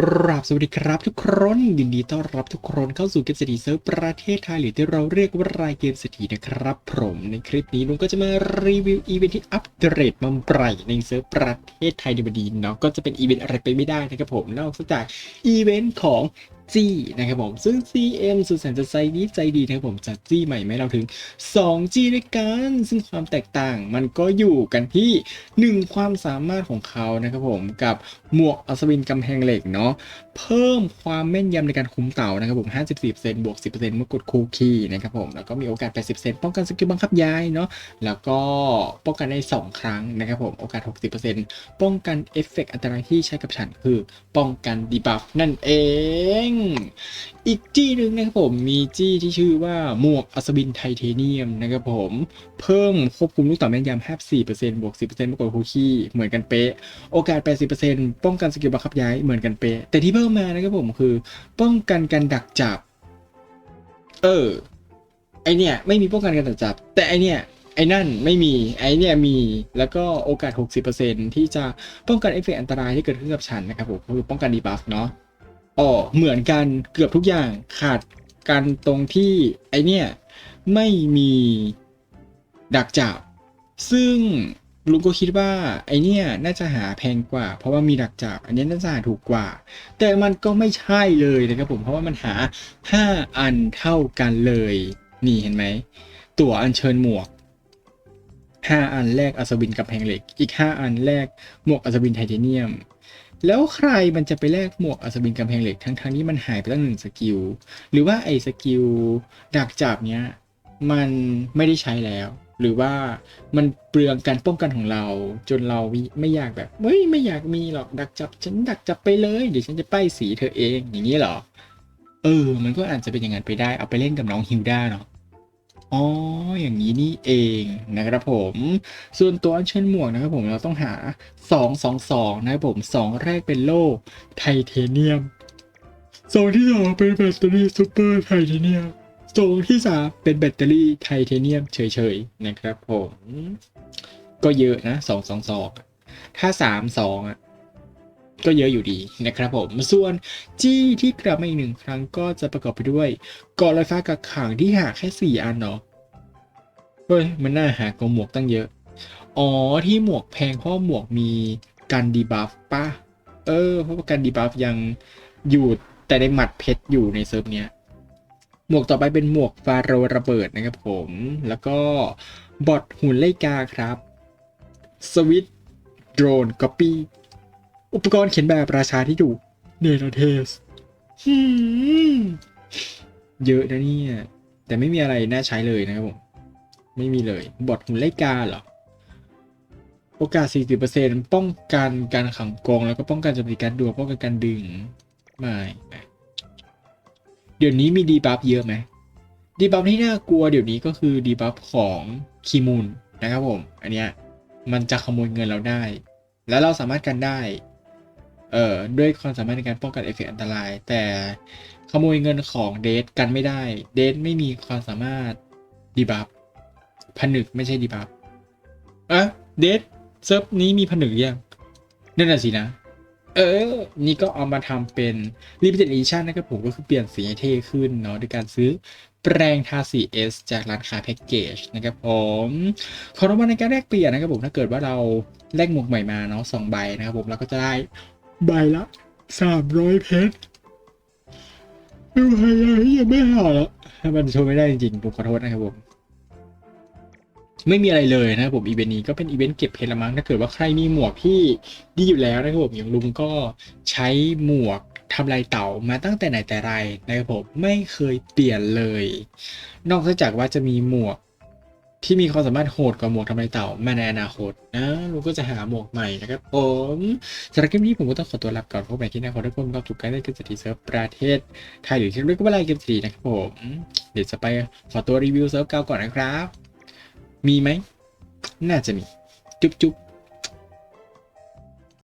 กราบสวัสดีครับทุกคนยินดีต้อนรับทุกคนเข้าสู่เกมเศรษฐีเซิร์ฟประเทศไทยหรือที่เราเรียกว่ารายเกมเศรษฐีนะครับผมในคลิปนี้ลุงก็จะมารีวิวอีเวนท์ที่อัปเดตมาใหม่ในเซิร์ฟประเทศไทยในวันนี้เนาะก็จะเป็นอีเวนท์อะไรไปไม่ได้นะครับผมนอกจากอีเวนท์ของ จี้นะครับผม ซึ่ง CM สุดแสนจะใจดีใจดีนะครับผมจัดจี้ใหม่ไหมเราถึง 2G ด้วยกัน ซึ่งความแตกต่างมันก็อยู่กันที่ 1 ความสามารถของเขานะครับผมกับหมวกอัศวินกำแพงเหล็กเนาะเพิ่มความแม่นยำในการคุมเต่านะครับผม 54%บวก 10%เมื่อกดคูคีนะครับผม แล้วก็มีโอกาส 80%ป้องกันสกิลบังคับย้ายเนาะแล้วก็ป้องกันได้ 2 ครั้งนะครับผมโอกาส 60%ป้องกันเอฟเฟกต์อันตรายที่ใช้กับฉันคือ ป้องกันดีบัฟนั่นเองอีกจี้หนึ่งนะครับผมมีจี้ที่ชื่อว่าหมวกอัศวินไทเทเนียมนะครับผมเพิ่มควบคุมลูกต่อแม่นยำ54%บวก 10%เมื่อกดคูคีย์เหมือนกันเป๊ะ โอกาส 80%ป้องกันสกิลบังคับย้ายเหมือนกันเป๊ะ แต่ที่เพิ่มมานะครับผมคือ ป้องกันการดักจับ เออไอเนี่ยไม่มีป้องกันการดักจับ แต่ไอเนี่ยไอนั่นไม่มี ไอเนี่ยมี แล้วก็โอกาส 60%ที่จะป้องกันเอฟเฟกต์อันตรายที่เกิดขึ้นกับฉันนะครับผมคือป้องกันดีบัฟเนาะ อ๋อเหมือนกันเกือบทุกอย่างขาดกันตรงที่ไอเนี่ยไม่มีดักจับ ซึ่งลุงก็คิดว่าไอเนี่ยน่าจะหาแพงกว่า เพราะว่ามีดักจับ อันนี้น่าจะหาถูกกว่า แต่มันก็ไม่ใช่เลยนะครับผมเพราะว่ามันหา 5 อันเท่ากันเลย นี่เห็นไหม ตั๋วอัญเชิญหมวก 5 อันแรกอัศวินกับแพงเหล็ก อีก 5 อันแรกหมวกอัศวินไทเทเนียม แล้วใครมันจะไปแลกหมวกอัศวินกำแพงเหล็กทั้งทงๆที่มันหายไปตั้งหนึ่งสกิล หรือว่าไอ้สกิลดักจับเนี้ยมันไม่ได้ใช้แล้ว หรือว่ามันเปลืองการป้องกันของเรา จนเราไม่อยากแบบเฮ้ยไม่อยากมีหรอกดักจับฉันดักจับไปเลยเดี๋ยวฉันจะป้ายสีเธอเองอย่างนี้หรอ เออ มันก็อาจจะเป็นอย่างนั้นไปได้เอาไปเล่นกับน้องฮิวด้าเนาะ อ๋อ อย่างนี้นี่เองนะครับผม ส่วนตัวอัญเชิญหมวกนะครับผมเราต้องหา 2 2 2 นะครับผมสองแรกเป็นโล่ไทเทเนียมสองที่สองเป็นแบตเตอรี่ซูเปอร์ไทเทเนียมสองที่สามเป็นแบตเตอรี่ไทเทเนียมเฉยๆนะครับผม ก็เยอะนะสองสองสองถ้าสามสองอะ ก็เยอะอยู่ดีนะครับผม ส่วนจี้ที่กลับมาอีกหนึ่งครั้งก็จะประกอบไปด้วยเกาะลอยฟ้ากับขังที่หาแค่สี่อันเนาะเฮ้ย มันน่าหากว่าหมวกตั้งเยอะ อ๋อ ที่หมวกแพงเพราะหมวกมีการดีบัฟป่ะ เออ เพราะว่าการดีบัฟยังอยู่แต่ในหมัดเพชรอยู่ในเซิร์ฟเนี้ย หมวกต่อไปเป็นหมวกฟาโรระเบิดนะครับผม แล้วก็บอทหุ่นไล่กาครับ สวิตโดรนก๊อปปี้ อุปกรณ์เขียนแบบราชาที่ดุเนโรเทสหืมเยอะนะเนี่ย แต่ไม่มีอะไรน่าใช้เลยนะครับผม ไม่มีเลยบอทหุ่นไล่กาเหรอ โอกาส 40%ป้องกันการขังกองแล้วก็ป้องกันโจมตีการดวงป้องกันการดึงไม่ไม่ เดี๋ยวนี้มีดีบัฟเยอะไหมดีบัฟที่น่ากลัวเดี๋ยวนี้ก็คือดีบัฟของคีมูนนะครับผม อันเนี้ยมันจะขโมยเงินเราได้ แล้วเราสามารถกันได้ เอ่อด้วยความสามารถในการป้องกันเอฟเฟกต์อันตราย แต่ขโมยเงินของเดทกันไม่ได้ เดทไม่มีความสามารถดีบัฟผนึกไม่ใช่ดีบัฟอะเดทเซิร์ฟนี้มีผนึกยังนั่นน่ะสินะ เออ นี่ก็เอามาทำเป็น Limited Edition นะครับผมก็คือเปลี่ยนสีให้เท่ขึ้นเนาะด้วยการซื้อแปรงทาสี S จากร้านค้าแพ็กเกจนะครับผมขอรางวัลในการแลกเปลี่ยนนะครับผมถ้าเกิดว่าเราแลกหมวกใหม่มาเนาะสองใบนะครับผมเราก็จะได้ ใบละสามร้อยเพชรดูพยายามที่จะไม่หาแล้วมันโชว์ไม่ได้จริงๆผมขอโทษนะครับผม ไม่มีอะไรเลยนะครับผมอีเวนต์นี้ก็เป็นอีเวนต์เก็บเพชรละมั้งถ้าเกิดว่าใครมีหมวกที่ดีอยู่แล้วนะครับผมอย่างลุงก็ใช้หมวกทำลายเต่ามาตั้งแต่ไหนแต่ไรนะครับผมไม่เคยเปลี่ยนเลย นอกจากว่าจะมีหมวก ที่มีความสามารถโหดกว่าหมวกทำลายเต่ามาในอนาคตนะลูกก็จะหาหมวกใหม่นะครับผมสำหรับคลิปนี้ผมก็ต้องขอตัวลาไปก่อนพบกันที่หน้าขอทุกคนความสุขกันได้เกมเศรษฐีเซิร์ฟประเทศไทยหรือที่เรียกว่าอะไรเกมเศรษฐีนะครับผมเดี๋ยวจะไปขอตัวรีวิวเซิร์ฟเก่าก่อนนะครับ มีไหม น่าจะมี จุ๊บจุ๊บ